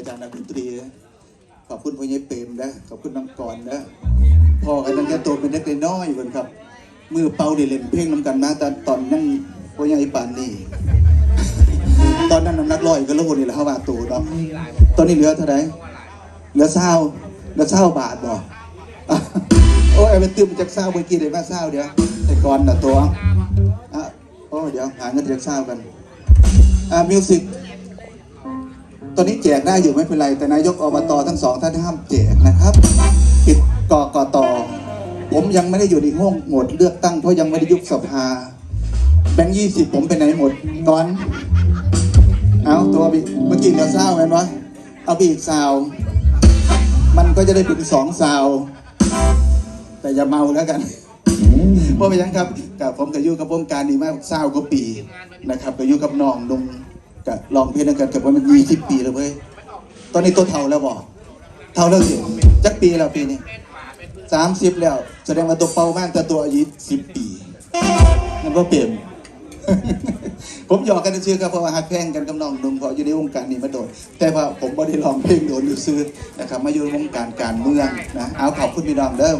อาจารย์นักดนตรีขอบคุณพ่อใหญ่เปรมนะขอบคุณน้องกรนะพ่อกันตั้งแต่โตเป็นเด็กน้อยคนครับมือเป่าได้เล่นเพลงน้ำกันมาตอนตอนนั่งพ่อใหญ่ปานนี่ตอนนั้นน้ำหนักร้อยก็โลนี่แหละเขาว่าตัวเนาะตอนนี้เหลือเท่าไหร่เหลือเศร้าเหลือเศร้าบาทบ่โอ้ยเอาไปตื้มจากเศร้าเมื่อกี้ได้มาเศร้าเดี๋ยวแต่ก่อนน่ะตัวอะโอ้เดี๋ยวหาเงินจากเศร้ากันอ่ามิวสิก อนนี้แจกได้อยู่ไม่เป็นไร แต่นายกอบตทั้งสองท่านห้ามแจกนะครับปิดกกตผมยังไม่ได้อยู่ในห้องโหมดเลือกตั้งเพราะยังไม่ได้ยุบสภาแบงค์ยี่สิบผมไปไหนหมดตอนเอาตัวบิเมื่อกี้เดี๋ยวเศร้าไหมวะเอาไปอีกซาว มันก็จะได้เป็นสองซาว แต่อย่าเมาแล้วกันพ่อไปยังครับกับผมกับอยู่กับวงการนี้มาเศร้ากว่าปีนะครับกับอยู่กับน้องนง กับลองเพลงกันกับว่ามันยี่สิบปีแล้วเว้ยตอนนี้ตัวเท่าแล้วบอกเท่าแล้วสิจักปีแล้วปีนี้สามสิบแล้ว แสดงว่าตัวเป่ามากแต่ตัวอายุสิบปีมันก็เปลี่ยนผมหยอกกันเชื่อครับเพราะว่าฮักแพงกันกับน้องนงเพราะอยู่ในวงการนี้มาโดนแต่ว่าผมไม่ได้ลองเพลงโดนซื้อนะครับมาอยู่ในวงการการเมืองนะเอาขอบคุณพี่น้องเด้อ